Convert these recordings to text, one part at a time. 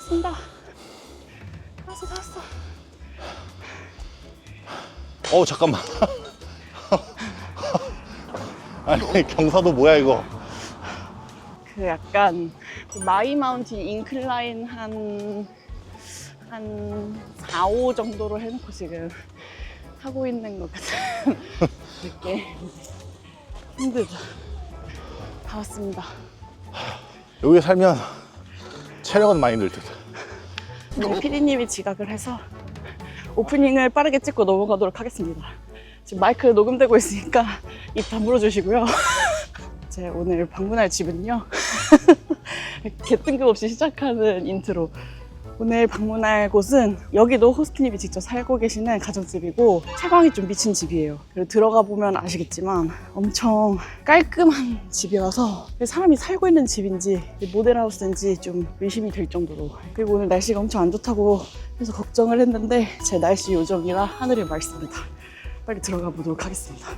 왔습니다. 다 왔어, 다 왔어. 어 잠깐만. 아니 경사도 뭐야 이거? 그 약간 마이 마운틴 인클라인 한, 한 4, 5 정도로 해놓고 지금 하고 있는 것 같은 느낌. 힘들다. 다 왔습니다. 여기 살면 체력은 많이 늘 듯. 피디님이 지각을 해서 오프닝을 빠르게 찍고 넘어가도록 하겠습니다. 지금 마이크 녹음되고 있으니까 입 다물어 주시고요. 제 오늘 방문할 집은요. 개 뜬금없이 시작하는 인트로. 오늘 방문할 곳은 여기도 호스트님이 직접 살고 계시는 가정집이고 채광이 좀 미친 집이에요. 그리고 들어가 보면 아시겠지만 엄청 깔끔한 집이라서 사람이 살고 있는 집인지 모델하우스인지 좀 의심이 될 정도로 그리고 오늘 날씨가 엄청 안 좋다고 해서 걱정을 했는데 제 날씨 요정이라 하늘이 맑습니다. 빨리 들어가 보도록 하겠습니다.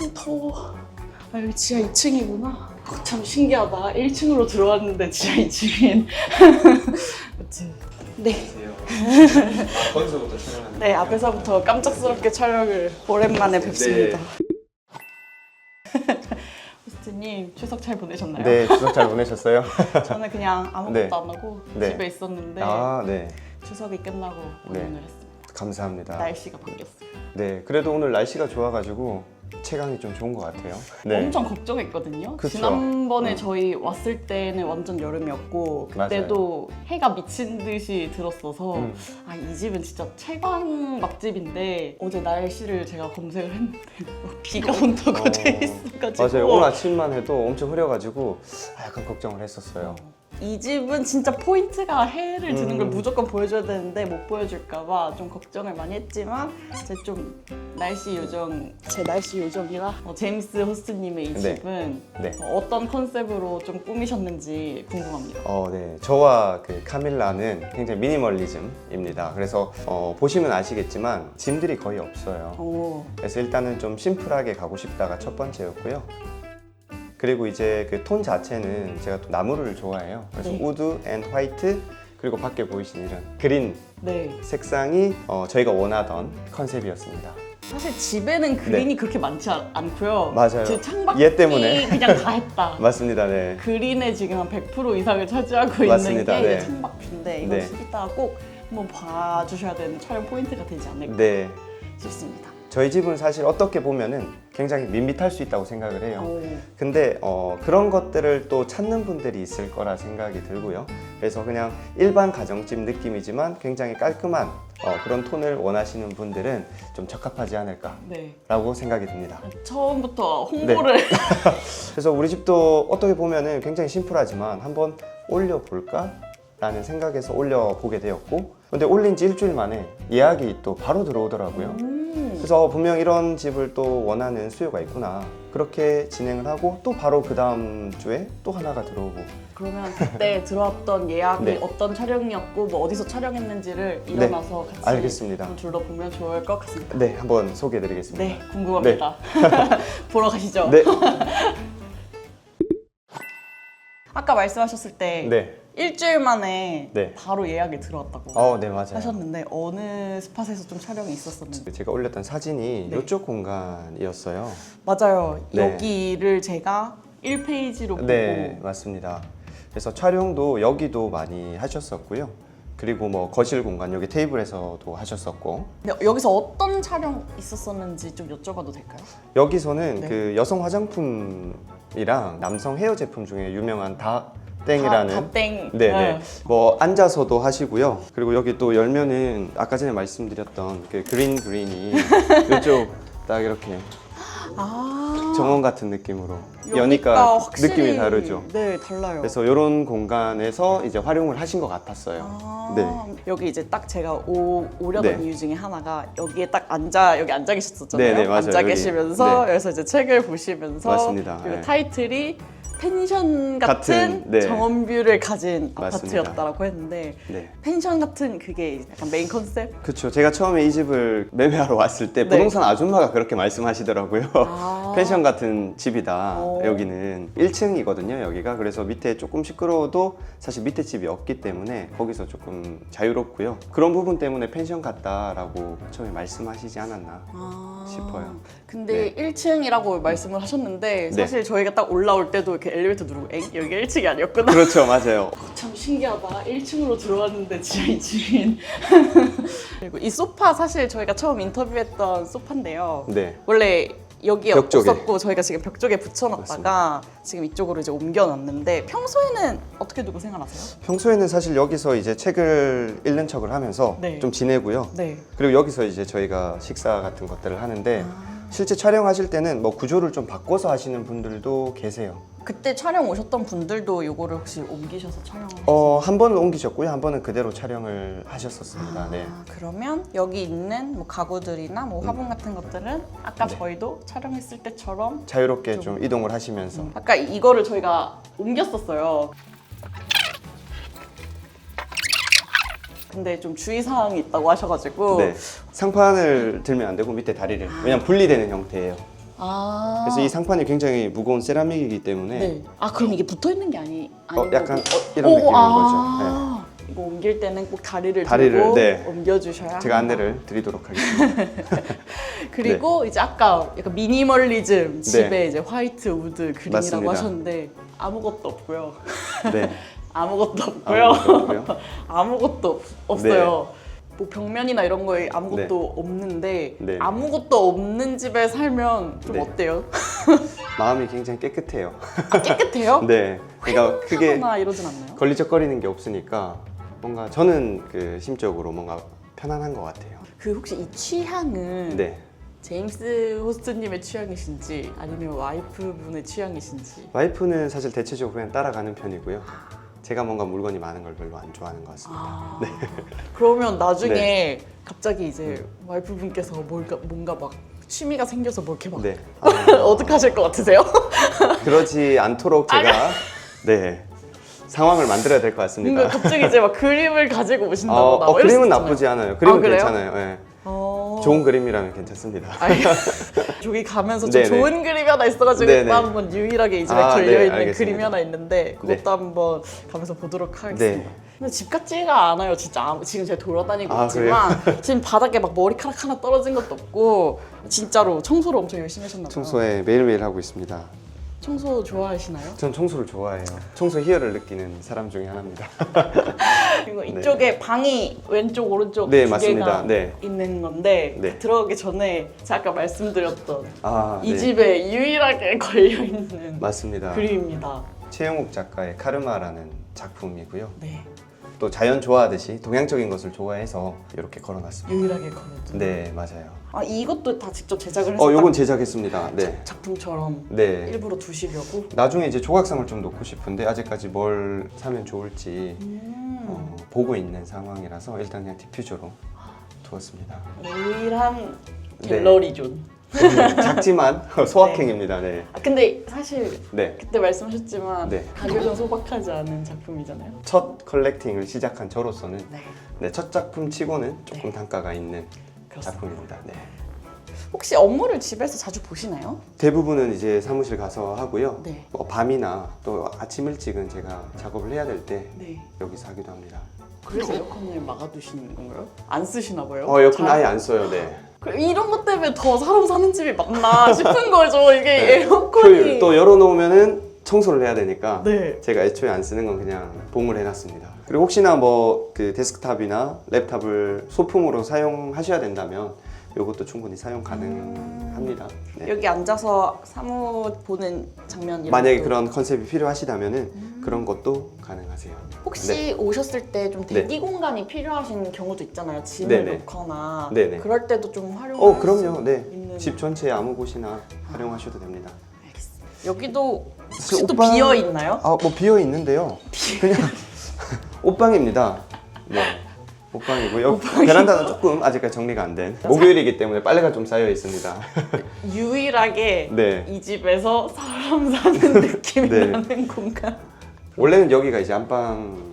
어, 더워. 아, 여기 지하 2층이구나. 어, 참 신기하다. 1층으로 들어왔는데 지하 2층인. 그치? 네. 거기서부터 촬영하는 네, 앞에서부터 깜짝스럽게 촬영을 오랜만에 뵙습니다. 호스트님, 추석 잘 보내셨나요? 네, 추석 잘 보내셨어요? 저는 그냥 아무것도 네. 안 하고 네. 집에 있었는데 아, 네. 추석이 끝나고 네. 방문을 했습니다. 감사합니다. 날씨가 바뀌었어요. 네, 그래도 오늘 날씨가 좋아가지고 체감이 좀 좋은 것 같아요. 네. 엄청 걱정했거든요. 그쵸. 지난번에 음. 저희 왔을 때는 완전 여름이었고 맞아요. 그때도 해가 미친 듯이 들었어서 음. 아이 집은 진짜 채광 맛집인데 어제 날씨를 제가 검색을 했는데 비가 온다고 어, 돼 있어가지고 맞아요. 오늘 아침만 해도 엄청 흐려가지고 아, 약간 걱정을 했었어요. 이 집은 진짜 포인트가 해를 드는 걸 음. 무조건 보여줘야 되는데 못 보여줄까봐 좀 걱정을 많이 했지만 제좀 날씨 요정 제 날씨 요정이라 어, 제임스 호스트님의 이 네. 집은 네. 어, 어떤 컨셉으로 좀 꾸미셨는지 궁금합니다. 어, 네. 저와 그 카밀라는 굉장히 미니멀리즘입니다. 그래서 어, 보시면 아시겠지만 짐들이 거의 없어요. 오, 그래서 일단은 좀 심플하게 가고 싶다가 첫 번째였고요. 그리고 이제 그 톤 자체는 제가 또 나무를 좋아해요. 그래서 네. 우드 앤 화이트 그리고 밖에 보이시는 이런 그린 네. 색상이 어, 저희가 원하던 컨셉이었습니다. 사실 집에는 그린이 그렇게 많지 않- 않고요. 네. 맞아요. 제 창밖이 얘 때문에. 그냥 다 했다. 맞습니다. 네. 그린의 지금 한 100% 이상을 차지하고 있는 맞습니다. 게 네. 이제 창밖인데 이거 네. 이따가 꼭 한번 봐주셔야 되는 촬영 포인트가 되지 않을까 네. 싶습니다. 저희 집은 사실 어떻게 보면은 굉장히 밋밋할 수 있다고 생각을 해요. 오. 근데 어, 그런 것들을 또 찾는 분들이 있을 거라 생각이 들고요. 그래서 그냥 일반 가정집 느낌이지만 굉장히 깔끔한 어, 그런 톤을 원하시는 분들은 좀 적합하지 않을까라고 네. 생각이 듭니다. 처음부터 홍보를 네. 그래서 우리 집도 어떻게 보면은 굉장히 심플하지만 한번 올려볼까? 라는 생각에서 올려보게 되었고 근데 올린 지 일주일 만에 예약이 또 바로 들어오더라고요. 음. 그래서 분명 이런 집을 또 원하는 수요가 있구나. 그렇게 진행을 하고 또 바로 그 다음 주에 또 하나가 들어오고. 그러면 그때 들어왔던 예약이 네. 어떤 촬영이었고 뭐 어디서 촬영했는지를 네. 일어나서 같이 알겠습니다. 둘러보면 좋을 것 같습니다. 네, 한번 소개해드리겠습니다. 네, 궁금합니다. 보러 가시죠. 네. 아까 말씀하셨을 때 네. 일주일 만에 네. 바로 예약이 들어왔다고 어, 네, 맞아요. 하셨는데 어느 스팟에서 좀 촬영이 있었었는지 제가 올렸던 사진이 네. 이쪽 공간이었어요. 맞아요. 네. 여기를 제가 1페이지로 보고 네, 맞습니다. 그래서 촬영도 여기도 많이 하셨었고요. 그리고 뭐 거실 공간 여기 테이블에서도 하셨었고 근데 여기서 어떤 촬영 있었었는지 좀 여쭤봐도 될까요? 여기서는 네. 그 여성 화장품이랑 남성 헤어 제품 중에 유명한 다 땡이라는 다, 다땡. 네네. 뭐 앉아서도 하시고요. 그리고 여기 또 열면은 아까 전에 말씀드렸던 그 그린 그린이 이쪽 딱 이렇게 아. 정원 같은 느낌으로 여니까 확실히- 느낌이 다르죠. 네, 달라요. 그래서 이런 공간에서 이제 활용을 하신 것 같았어요. 아, 네. 여기 이제 딱 제가 오, 오려던 네. 이유 중에 하나가 여기에 딱 앉아 여기 앉아 계셨었잖아요. 네, 네, 맞아요. 앉아 여기. 계시면서 네. 여기서 이제 책을 보시면서 맞습니다. 그리고 네. 타이틀이 펜션 같은, 같은, 네. 정원뷰를 가진 맞습니다. 아파트였다라고 했는데 네. 펜션 같은 그게 약간 메인 컨셉? 그렇죠. 제가 처음에 이 집을 매매하러 왔을 때 네. 부동산 아줌마가 그렇게 말씀하시더라고요. 아. 펜션 같은 집이다. 어. 여기는 1층이거든요. 여기가 그래서 밑에 조금 시끄러워도 사실 밑에 집이 없기 때문에 거기서 조금 자유롭고요. 그런 부분 때문에 펜션 같다라고 처음에 말씀하시지 않았나. 아, 싶어요. 근데 1층이라고 말씀을 하셨는데 네. 사실 저희가 딱 올라올 때도 이렇게 엘리베이터 누르고 엥? 여기 1층이 아니었구나. 그렇죠, 맞아요. 참 신기하다. 1층으로 들어왔는데 지하 2층인. 그리고 이 소파 사실 저희가 처음 인터뷰했던 소파인데요. 네. 원래 여기에 벽 쪽에. 없었고 저희가 지금 벽 쪽에 붙여놨다가 지금 이쪽으로 이제 옮겨놨는데 평소에는 어떻게 두고 생활하세요? 평소에는 사실 여기서 이제 책을 읽는 척을 하면서 네. 좀 지내고요. 네. 그리고 여기서 이제 저희가 식사 같은 것들을 하는데 아. 실제 촬영하실 때는 뭐 구조를 좀 바꿔서 하시는 분들도 계세요. 그때 촬영 오셨던 분들도 요거를 혹시 옮기셔서 촬영을 어, 한 번은 옮기셨고요. 한 번은 그대로 촬영을 하셨었습니다. 네. 아, 그러면 여기 있는 뭐 가구들이나 뭐 화분 같은 것들은 아까 네. 저희도 촬영했을 때처럼 자유롭게 좀 이동을 하시면서 아까 이거를 저희가 옮겼었어요. 근데 좀 주의사항이 있다고 하셔가지고 네. 상판을 들면 안 되고 밑에 다리를 왜냐면 분리되는 형태예요. 아 그래서 이 상판이 굉장히 무거운 세라믹이기 때문에 네. 아 그럼 이게 붙어 있는 게 아니 아니 어, 약간 어, 이런 느낌인 아. 이거 옮길 때는 꼭 다리를, 다리를, 들고 네. 옮겨주셔야 제가 한다. 안내를 드리도록 하겠습니다. 그리고 이제 아까 약간 미니멀리즘 집에 네. 이제 화이트 우드 그린이라고 맞습니다. 하셨는데 아무것도 없고요. 네. 아무것도 없고요. 아무것도 없고요. 아무것도 없- 없어요. 뭐 벽면이나 이런 거에 아무것도 없는데 네. 아무것도 없는 집에 살면 좀 네. 어때요? 마음이 굉장히 깨끗해요. 아, 깨끗해요? 네. 그러니까 크게 하거나 이러진 않나요? 걸리적거리는 게 없으니까 뭔가 저는 그 심적으로 뭔가 편안한 것 같아요. 그 혹시 이 취향은 네. 제임스 호스트님의 취향이신지 아니면 와이프분의 취향이신지 와이프는 사실 대체적으로 그냥 따라가는 편이고요. 제가 뭔가 물건이 많은 걸 별로 안 좋아하는 것 같습니다. 아, 그러면 나중에 네. 갑자기 이제 와이프분께서 뭘까, 뭔가 막 취미가 생겨서 뭐 이렇게 막 네. 어떻게 하실 것 같으세요? 그러지 않도록 제가 네 상황을 만들어야 될 것 같습니다. 갑자기 이제 막 그림을 가지고 오신다거나 어, 뭐 어, 그림은. 나쁘지 않아요. 그림은 그래요? 괜찮아요. 예. 어... 좋은 그림이라면 괜찮습니다. 아니, 저기 가면서 좀 네네. 좋은 그림이 하나 있어가지고 네네. 또 한번 유일하게 이 집에 아, 네, 걸려있는 알겠습니다. 그림이 하나 있는데 그것도 네. 한번 가면서 보도록 하겠습니다. 네. 근데 집 같지가 않아요, 진짜. 아무- 지금 제가 돌아다니고 아, 있지만 지금 바닥에 막 머리카락 하나 떨어진 것도 없고 진짜로 청소를 엄청 열심히 하셨나 봐요. 청소에 매일매일 하고 있습니다. 청소 좋아하시나요? 전 청소를 좋아해요. 청소 희열을 느끼는 사람 중에 하나입니다. 그리고 이쪽에 방이 왼쪽 오른쪽 네, 두 맞습니다. 네. 있는 건데 네. 들어가기 전에 제가 아까 말씀드렸던 아, 이 네. 집에 유일하게 걸려 있는 맞습니다. 그림입니다. 최영욱 작가의 카르마라는 작품이고요. 네, 또 자연 좋아하듯이 동양적인 것을 좋아해서 이렇게 걸어놨습니다. 유일하게 걸어둔. 네, 맞아요. 아 이것도 다 직접 제작을 해서 어, 요건 딱 제작했습니다. 네. 작품처럼 네. 일부러 두시려고. 나중에 이제 조각상을 좀 놓고 싶은데 아직까지 뭘 사면 좋을지 음, 어, 보고 있는 상황이라서 일단 그냥 디퓨저로 두었습니다. 유일한 네. 갤러리존. 작지만 소확행입니다. 네. 아, 근데 사실 네. 그때 말씀하셨지만 네. 가격은 소박하지 않은 작품이잖아요. 첫 컬렉팅을 시작한 저로서는 네. 네, 첫 작품 치고는 조금 단가가 있는 그렇습니다. 작품입니다. 네. 혹시 업무를 집에서 자주 보시나요? 대부분은 이제 사무실 가서 하고요. 네. 뭐 밤이나 또 아침 일찍은 제가 작업을 해야 될 때 네. 여기서 하기도 합니다. 그래서 에어컨을 막아두시는 건가요? 안 쓰시나 봐요? 어, 에어컨 잘- 아예 안 써요. 네. 그 이런 것 때문에 더 사람 사는 집이 맞나 싶은 거죠. 이게 에어컨이. 효율 또 열어놓으면은 청소를 해야 되니까 네. 제가 애초에 안 쓰는 건 그냥 봉을 해놨습니다. 그리고 혹시나 뭐 그 데스크탑이나 랩탑을 소품으로 사용하셔야 된다면 이것도 충분히 사용 가능합니다. 네. 여기 앉아서 사무 보는 장면 이런 만약에 것도 그런 컨셉이 필요하시다면 은 그런 것도 가능하세요. 혹시 네. 오셨을 때좀 대기 공간이 필요하신 경우도 있잖아요. 짐을 네네. 놓거나 네네. 그럴 때도 좀 활용할 어, 그럼요. 수 네. 있는 집 전체에 아무 곳이나 활용하셔도 됩니다. 알겠습니다. 여기도 혹시 또 옷방- 비어 있나요? 아, 뭐 비어 있는데요. 그냥 옷방입니다. 네. 옷방이고요. 베란다는 조금 아직까지 정리가 안 된. 목요일이기 때문에 빨래가 좀 쌓여 있습니다. 유일하게 네. 이 집에서 사람 사는 느낌이 네. 나는 공간. 원래는 여기가 이제 안방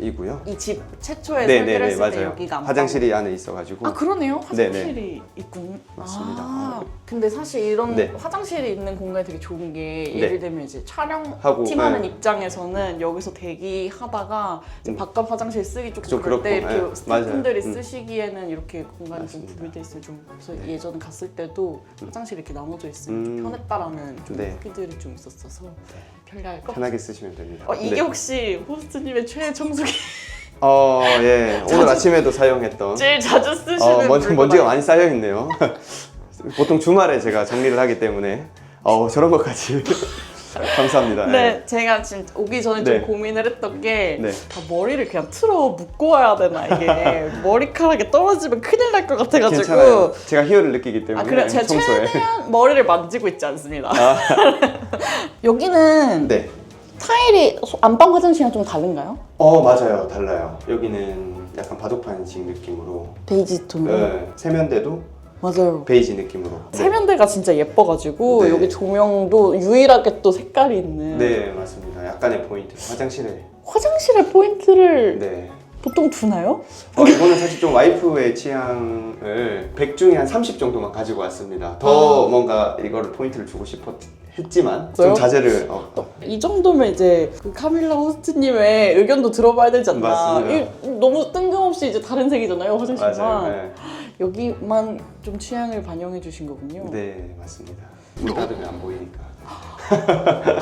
이고요. 이 집 최초에 네, 설계를 네, 네, 했을 때 맞아요. 여기가 안방. 화장실이 안에 있어가지고. 아 그러네요. 네, 화장실이 있군요. 맞습니다. 아, 근데 사실 이런 네. 화장실이 있는 공간이 되게 좋은 게 네. 예를 들면 이제 하고, 촬영 팀하는 네. 입장에서는 여기서 대기하다가 이제 음. 바깥 화장실 쓰기 조금 좀 그럴 때 그렇고, 이렇게 네, 스태프분들이 맞아요. 음. 쓰시기에는 이렇게 공간이 좀 맞습니다. 구비돼 있어요. 좀 그래서 네. 예전에 갔을 때도 화장실이 이렇게 나눠져 있으면 좀 음. 편했다라는 좀 네. 후기들이 좀 있었어서 편리할 것 편하게 쓰시면 됩니다. 어, 이게 네. 혹시 호스트님의 최애 청소기 어, 예. 오늘 아침에도 사용했던. 제일 자주 쓰시는 어, 먼지, 물건 먼지가? 많이 쌓여 있네요. 보통 주말에 제가 정리를 하기 때문에 어, 저런 것까지 감사합니다. 네, 제가 진짜 오기 전에 네. 좀 고민을 했던 게 네. 아, 머리를 그냥 틀어 묶고 와야 되나 이게 머리카락이 떨어지면 큰일 날 것 같아가지고 괜찮아요. 제가 희열을 느끼기 때문에 아 그래 제가 청소에. 최대한 머리를 만지고 있지 않습니다. 여기는 네. 타일이 소- 안방 화장실이랑 좀 다른가요? 어 맞아요. 달라요. 여기는 약간 바둑판식 느낌으로. 베이지 톤. 네. 세면대도 맞아요. 베이지 느낌으로. 네. 세면대가 진짜 예뻐가지고 네. 여기 조명도 유일하게 또 색깔이 있는 네 맞습니다. 약간의 포인트. 화장실에. 화장실에 포인트를 네. 보통 두나요? 어, 이거는 사실 좀 와이프의 취향을 100 중에 한 30 정도만 가지고 왔습니다. 더 아. 뭔가 이거를 포인트를 주고 싶었 했지만? 좀 자제를 어, 이 정도면 이제 그 카밀라 호스트님의 의견도 들어봐야 되지 않나. 맞습니다. 이 너무 뜬금없이 이제 다른 색이잖아요 화장실만. 맞아요. 여기만 좀 취향을 반영해 주신 거군요. 네. 네 맞습니다. 문 닫으면 안 보이니까.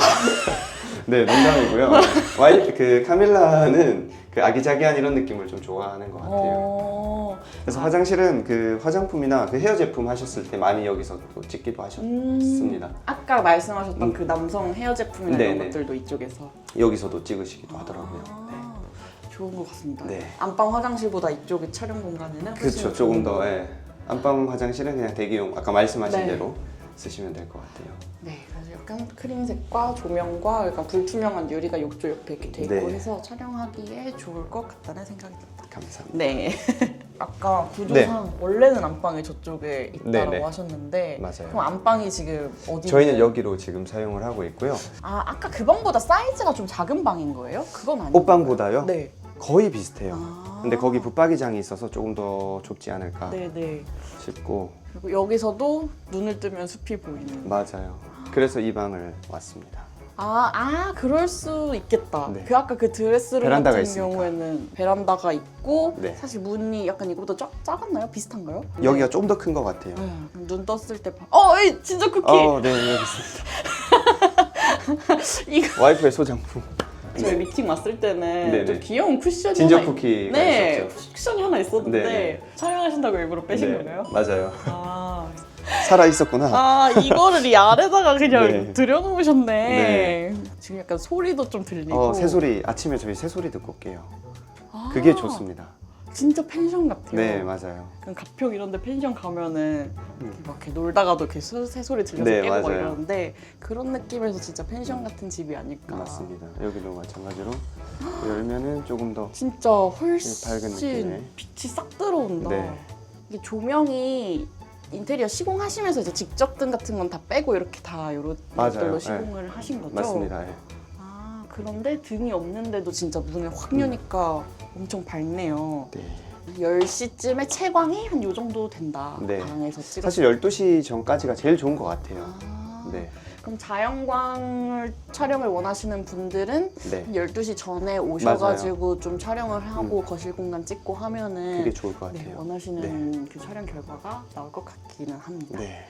네 농담이고요. 와이 그 카밀라는 그 아기자기한 이런 느낌을 좀 좋아하는 것 같아요. 어... 그래서 화장실은 그 화장품이나 그 헤어 제품 하셨을 때 많이 여기서 또 찍기도 하셨습니다. 음... 아까 말씀하셨던 음. 그 남성 헤어 제품이나 네네. 이런 것들도 이쪽에서 여기서도 찍으시기도 하더라고요. 아, 좋은 것 같습니다. 네. 안방 화장실보다 이쪽의 촬영 공간에는 그렇죠. 조금 더것 예. 안방 화장실은 그냥 대기용 아까 말씀하신 네. 대로 쓰시면 될 것 같아요. 네, 그래서 약간 크림색과 조명과 약간 불투명한 유리가 이쪽 옆에 이렇게 돼 있고 네. 해서 촬영하기에 좋을 것 같다는 생각이 듭니다. 감사합니다. 네. 아까 구조상 원래는 안방이 저쪽에 있다고 네, 네. 하셨는데 맞아요. 그럼 안방이 지금 어디? 저희는 여기로 지금 사용을 하고 있고요. 아 아까 그 방보다 사이즈가 좀 작은 방인 거예요? 그건 아니에요. 옷방보다요? 네. 거의 비슷해요. 아. 근데 거기 붙박이장이 있어서 조금 더 좁지 않을까 네네. 싶고 그리고 여기서도 눈을 뜨면 숲이 보이는. 맞아요. 그래서 이 방을 왔습니다. 아, 아, 그럴 수 있겠다. 네. 그 아까 그 드레스룸 베란다가 같은 있으니까. 경우에는 베란다가 있고 네. 사실 문이 약간 이거보다 작, 작았나요? 비슷한가요? 여기가 좀 더 큰 것 같아요. 네. 네. 눈 떴을 때 봐. 어, 에이, 진짜 쿠키. 어, 네, 여기 있습니다. 이거 와이프의 소장품. 저희 미팅 왔을 때는 네, 좀 네. 귀여운 쿠션이 진저 하나 있- 쿠키가 네, 있었죠. 쿠션이 하나 있었는데 네, 촬영하신다고 일부러 빼신 네, 거예요? 맞아요. 아, 살아 있었구나. 아 이거를 이 아래다가 그냥 네. 들여놓으셨네. 지금 약간 소리도 좀 들리고. 어, 새소리 아침에 저희 새소리 듣고 올게요. 아, 그게 좋습니다. 진짜 펜션 같아요. 네, 맞아요. 그럼 가평 이런데 펜션 가면은 음. 이렇게 막 이렇게 놀다가도 이렇게 새- 새소리 들려서 네, 깨고 막 맞아요. 이러는데 그런 느낌에서 진짜 펜션 같은 집이 아닐까. 맞습니다. 여기도 마찬가지로 열면은 조금 더 진짜 훨씬 밝은 느낌의. 빛이 싹 들어온다. 네. 이게 조명이 인테리어 시공하시면서 이제 직접 등 같은 건 다 빼고 이렇게 다 이런 맞아요. 것들로 네. 시공을 하신 거죠? 맞습니다. 예. 아 그런데 등이 없는데도 진짜 눈에 확 여니까 엄청 밝네요. 네. 10시쯤에 채광이 한 요 정도 된다. 네. 방에서 찍었을 사실 12시 전까지가 제일 좋은 것 같아요. 아, 네. 그럼 자연광을 촬영을 원하시는 분들은 네. 12시 전에 오셔가지고 좀 촬영을 하고 거실 공간 찍고 하면은 그게 좋을 것 네, 같아요. 원하시는 그 촬영 결과가 나올 것 같기는 합니다. 네.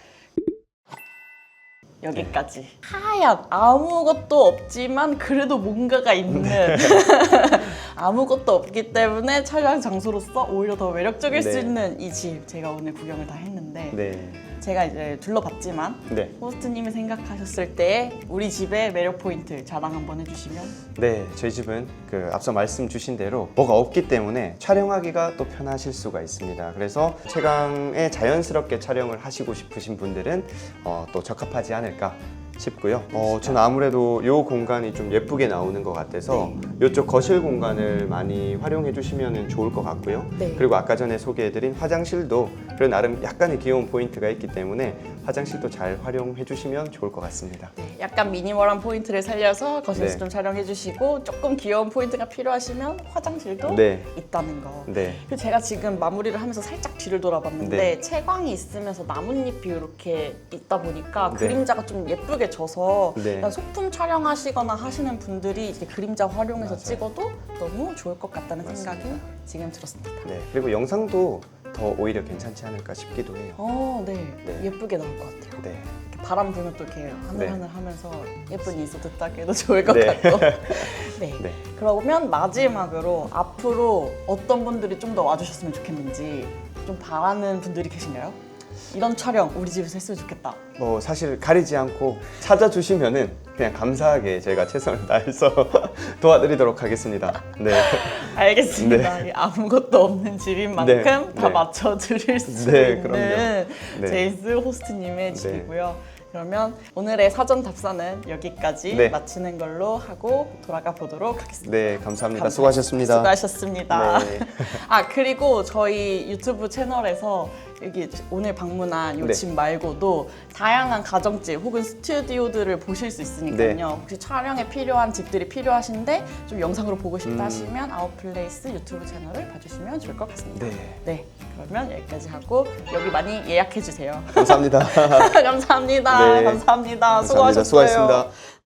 여기까지. 하얀 아무것도 없지만 그래도 뭔가가 있는 아무것도 없기 때문에 촬영 장소로서 오히려 더 매력적일 수 네. 있는 이 집 제가 오늘 구경을 다 했는데 네. 제가 이제 둘러봤지만 네. 호스트님이 생각하셨을 때 우리 집의 매력 포인트 자랑 한번 해주시면 네, 저희 집은 그 앞서 말씀 주신 대로 뭐가 없기 때문에 촬영하기가 또 편하실 수가 있습니다. 그래서 최강에 자연스럽게 촬영을 하시고 싶으신 분들은 어, 또 적합하지 않을까 싶고요. 어, 저는 아무래도 이 공간이 좀 예쁘게 나오는 것 같아서 이쪽 거실 공간을 많이 활용해 주시면 좋을 것 같고요. 네. 그리고 아까 전에 소개해드린 화장실도 그런 나름 약간의 귀여운 포인트가 있기 때문에 화장실도 잘 활용해 주시면 좋을 것 같습니다. 약간 미니멀한 포인트를 살려서 거실에서 네. 좀 촬영해 주시고 조금 귀여운 포인트가 필요하시면 화장실도 네. 있다는 거. 네. 그 제가 지금 마무리를 하면서 살짝 뒤를 돌아봤는데 네. 채광이 있으면서 나뭇잎이 이렇게 있다 보니까 네. 그림자가 좀 예쁘게 져서 네. 소품 촬영하시거나 하시는 분들이 이렇게 그림자 활용해서 맞아요. 찍어도 너무 좋을 것 같다는 맞습니다. 생각이 지금 들었습니다. 네. 그리고 영상도 더 오히려 괜찮지 않을까 싶기도 해요. 어, 네. 네. 예쁘게 나올 것 같아요. 네. 이렇게 바람 불면 또 이렇게 하늘하늘 네. 하면서 예쁜 인서트 따기도 좋을 것 네. 같고. 네. 네. 그러면 마지막으로 앞으로 어떤 분들이 좀 더 와주셨으면 좋겠는지 좀 바라는 분들이 계신가요? 이런 촬영 우리 집에서 했으면 좋겠다. 뭐 사실 가리지 않고 찾아주시면은 그냥 감사하게 제가 최선을 다해서 도와드리도록 하겠습니다. 네. 알겠습니다. 이 아무것도 없는 집인 만큼 네. 다 네. 맞춰드릴 수 네, 있는 그럼요. 네. 제이스 호스트님의 네. 집이고요. 그러면 오늘의 사전 답사는 여기까지 네. 마치는 걸로 하고 돌아가 보도록 하겠습니다. 네, 감사합니다. 감사합니다. 수고하셨습니다. 수고하셨습니다. 네. 아 그리고 저희 유튜브 채널에서 여기 오늘 방문한 요 네. 집 말고도 다양한 가정집 혹은 스튜디오들을 보실 수 있으니까요. 네. 혹시 촬영에 필요한 집들이 필요하신데 좀 영상으로 보고 싶다 음. 하시면 아웃플레이스 유튜브 채널을 봐주시면 좋을 것 같습니다. 네. 네, 그러면 여기까지 하고 여기 많이 예약해 주세요. 감사합니다. 감사합니다. 네. 감사합니다. 감사합니다. 수고하셨어요. 수고하셨습니다.